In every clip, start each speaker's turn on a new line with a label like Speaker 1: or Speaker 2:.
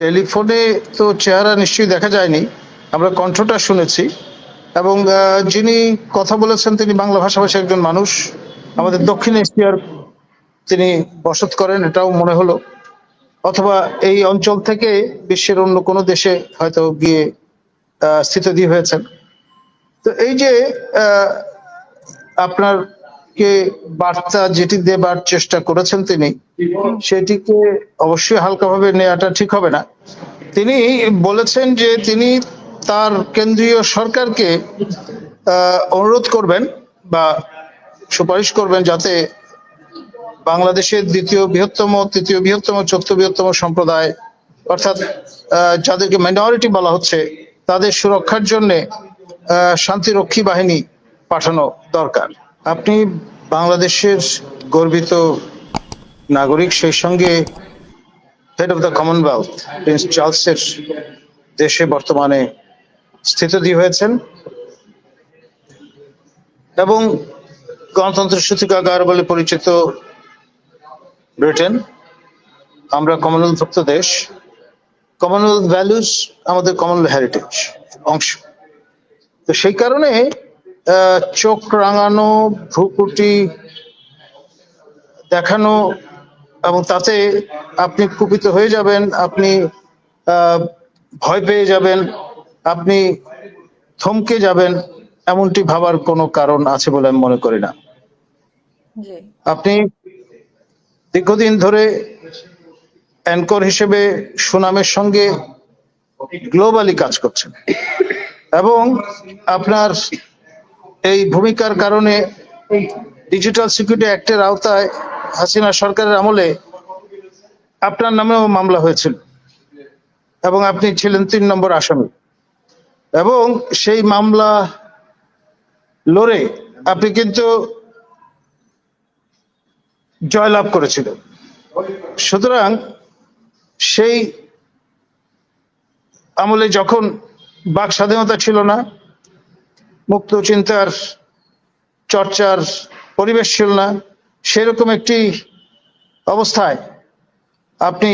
Speaker 1: টেলিফোনে তো চেহারা নিশ্চয়ই দেখা যায়নি। আমরা কণ্ঠটা শুনেছি। এবং যিনি কথা বলেছেন, তিনি বাংলা ভাষাভাষী একজন মানুষ। আমাদের দক্ষিণ এশিয়ার তিনি বসত করেন, এটাও মনে হলো। অথবা এই অঞ্চল থেকে বিশ্বের অন্য কোনো দেশে হয়তো গিয়ে স্থিতধী হয়েছেন। তো এই যে আপনার কে বার্তা যেটি দেবার চেষ্টা করেছেন তিনি, সেটিকে অবশ্যই হালকাভাবে নেওয়াটা ঠিক হবে না। তিনি বলেছেন যে তিনি তার কেন্দ্রীয় সরকারকে অনুরোধ করবেন বা সুপারিশ করবেন যাতে বাংলাদেশের দ্বিতীয় বৃহত্তম, তৃতীয় বৃহত্তম, চতুর্থ বৃহত্তম সম্প্রদায়, অর্থাৎ যাদেরকে মাইনরিটি বলা হচ্ছে, তাদের সুরক্ষার জন্য শান্তিরক্ষী বাহিনী পাঠানো দরকার। আপনি বাংলাদেশের গর্বিত নাগরিক, সেই সঙ্গে head of the Commonwealth Prince চার্লসের দেশে বর্তমানে স্থিত স্থিতধী হয়েছেন এবং গণতন্ত্রের সূতিকাগার বলে পরিচিত ব্রিটেন। আমরা কমনওয়েলথ কমনওয়েলথভুক্ত দেশ। কমনওয়েলথ ভ্যালুস আমাদের কমনওয়েলথ হেরিটেজ অংশ। তো সেই কারণে চোখ রাঙানো ভ্রুকুটি দেখানো এবং তাতে আপনি কুপিত হয়ে যাবেন আপনি ভয় পেয়ে যাবেন আপনি থমকে যাবেন এমনটি ভাবার কোনো কারণ আছে বলে আমি মনে করি না। আপনি দীর্ঘদিন ধরে অ্যাঙ্কর হিসেবে সুনামের সঙ্গে গ্লোবালি কাজ করছেন এবং আপনার এই ভূমিকার কারণে ডিজিটাল সিকিউরিটি অ্যাক্টের আওতায় হাসিনা সরকারের আমলে আপনার নামেও মামলা হয়েছিল এবং আপনি ছিলেন তিন নম্বর আসামি। এবং সেই মামলা লড়ে আপনি কিন্তু জয়লাভ করেছিলেন। সুতরাং সেই আমলে যখন বাক স্বাধীনতা ছিল না মুক্ত চিন্তার চর্চার পরিবেশ ছিল না। সেরকম একটি অবস্থায় আপনি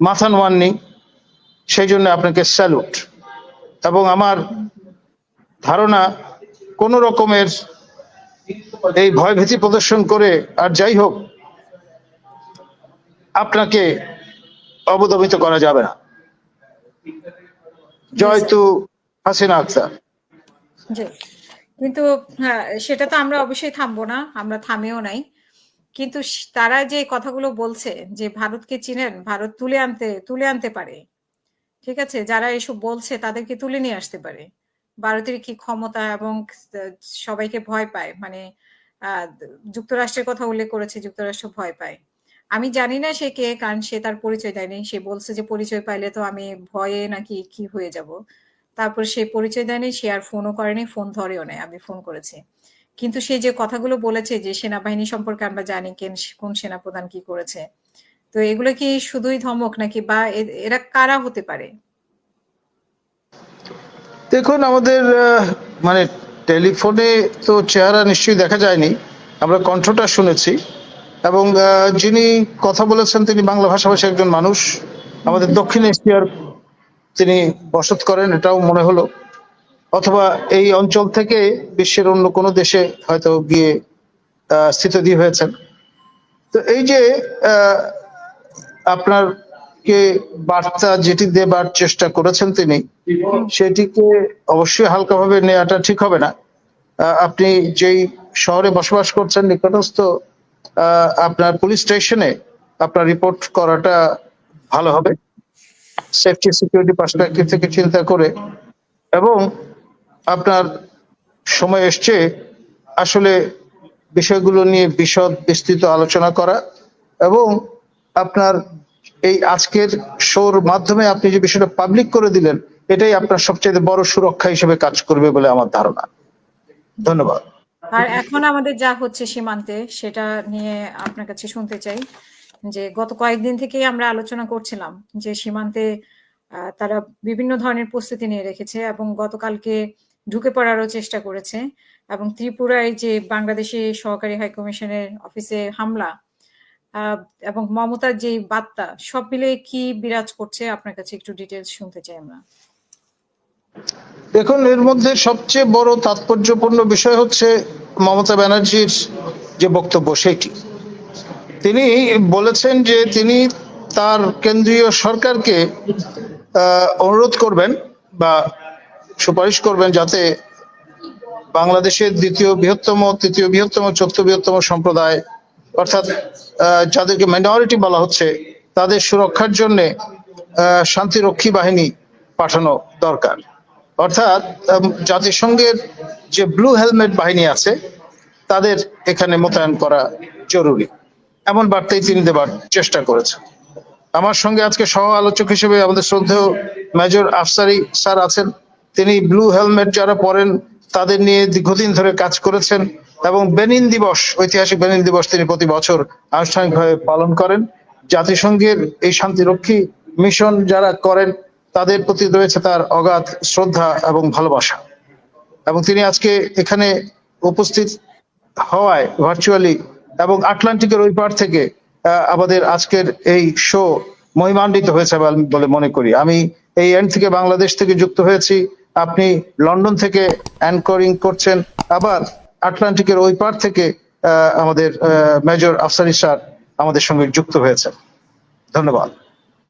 Speaker 1: মাথা নোয়াননি। সেই জন্য আপনাকে স্যালুট। এবং আমার ধারণা কোন রকমের এই ভয়ভীতি প্রদর্শন করে আর যাই হোক আপনাকে অবদমিত করা যাবে না। জয় তু হাসিনা আক্তার।
Speaker 2: কিন্তু হ্যাঁ সেটা তো আমরা অবশ্যই থামবো না, আমরা থামেও নাই। কিন্তু তারা যে কথাগুলো বলছে, যে ভারতকে চিনেন, ভারত তুলে আনতে তুলে আনতে পারে, ঠিক আছে? যারা এসব বলছে, তাদেরকে তুলে নিয়ে আসতে পারে। ভারতের কি ক্ষমতা এবং সবাইকে ভয় পায়? মানে যুক্তরাষ্ট্রের কথা উল্লেখ করেছে, যুক্তরাষ্ট্র ভয় পায়। আমি জানি না সে কে, কারণ সে তার পরিচয় দেয়নি। সে বলছে যে পরিচয় পাইলে তো আমি ভয়ে নাকি কি হয়ে যাব? তারপর সে পরিচয় দেয়নি, সে আর ফোনও করেনি ফোন ধরেও নাই, আমি ফোন করেছি। কিন্তু সে যে কথাগুলো বলেছে যে সেনাবাহিনী সম্পর্কে আমরা জানি কেন কোন সেনাপ্রধান কি করেছে, তো এগুলো কি শুধুই ধমক নাকি বা এরা কারা হতে পারে?
Speaker 1: দেখুন, আমাদের মানে টেলিফোনে তো চেহারা নিশ্চয়ই দেখা যায়নি, আমরা কণ্ঠটা শুনেছি, এবং যিনি কথা বলেছেন তিনি বাংলা ভাষাভাষী একজন মানুষ, আমাদের দক্ষিণ এশিয়ার তিনি বসত করেন, এটাও মনে হলো। অথবা এই অঞ্চল থেকে বিশ্বের অন্য কোনো দেশে হয়তো গিয়ে স্থিতধী হয়েছেন। তো এই যে আপনার কে বার্তা যেটি দেবার চেষ্টা করেছেন তিনি, সেটিকে অবশ্যই হালকাভাবে নেওয়াটা ঠিক হবে না। আপনি যেই শহরে বসবাস করছেন, নিকটস্থ আপনার পুলিশ স্টেশনে আপনার রিপোর্ট করাটা ভালো হবে। সেফটি সিকিউরিটি পার্সপেক্টিভ থেকে চিন্তা করে এবং আপনার সময় এসছে আসলে বিষয়গুলো নিয়ে বিশদ, বিস্তৃত আলোচনা করা এবং আপনার এই আজকের শোর মাধ্যমে আপনি যে বিষয়টা পাবলিক করে দিলেন, এটাই আপনার সবচেয়ে বড় সুরক্ষা হিসেবে কাজ করবে বলে আমার ধারণা। ধন্যবাদ।
Speaker 2: আর এখন আমাদের যা হচ্ছে সীমান্তে, সেটা নিয়ে আপনার কাছে শুনতে চাই। যে গত কয়েকদিন থেকেই আমরা আলোচনা করছিলাম যে সীমান্তে তারা বিভিন্ন ধরনের প্রস্তুতি নিয়ে রেখেছে এবং গতকালকে ঢুকে পড়ারও চেষ্টা করেছে এবং ত্রিপুরায় যে বাংলাদেশি সহকারী হাইকমিশনের অফিসে হামলা এবং মমতার যে বার্তা, সব মিলে কি বিরাজ করছে? আপনার কাছে একটু ডিটেলস শুনতে চাই আমরা।
Speaker 1: দেখুন, এর মধ্যে সবচেয়ে বড় তাৎপর্যপূর্ণ বিষয় হচ্ছে মমতা ব্যানার্জির যে বক্তব্য, সেটি। তিনি বলেছেন যে তিনি তার কেন্দ্রীয় সরকারকে অনুরোধ করবেন বা সুপারিশ করবেন যাতে বাংলাদেশের দ্বিতীয় বৃহত্তম, তৃতীয় বৃহত্তম, চতুর্থ বৃহত্তম সম্প্রদায়, অর্থাৎ যাদেরকে মাইনরিটি বলা হচ্ছে, তাদের সুরক্ষার জন্য শান্তিরক্ষী বাহিনী পাঠানো দরকার। অর্থাৎ জাতিসংঘের যে ব্লু হেলমেট বাহিনী আছে, তাদের এখানে মোতায়েন করা জরুরি। এমন বার্তাই তিনি দেবার চেষ্টা করেছেন। আমার সঙ্গে আজকে সহ আলোচক হিসেবে আমাদের শ্রদ্ধেয় মেজর আফসারি স্যার আছেন। তিনি ব্লু হেলমেট যারা পরেন, তাদের নিয়ে দীর্ঘদিন ধরে কাজ করেছেন এবং বেনিন দিবস, ঐতিহাসিক বেনিন দিবস তিনি প্রতি বছর আনুষ্ঠানিকভাবে পালন করেন। জাতিসংঘের এই শান্তিরক্ষী মিশন যারা করেন, তাদের প্রতি রয়েছে তার অগাধ শ্রদ্ধা এবং ভালোবাসা। এবং তিনি আজকে এখানে উপস্থিত হওয়ায় ভার্চুয়ালি এবং আটলান্টিকের ওই পার থেকে আমাদের আজকের এই শো মহিমান্বিত হয়েছে বলে মনে করি। আমি এই এন্ড থেকে বাংলাদেশ থেকে যুক্ত হয়েছি। আপনি লন্ডন থেকে অ্যাঙ্করিং করছেন। আবার আটলান্টিকের ওই পার থেকে আমাদের মেজর আফসারি স্যার আমাদের সঙ্গে যুক্ত হয়েছে ধন্যবাদ।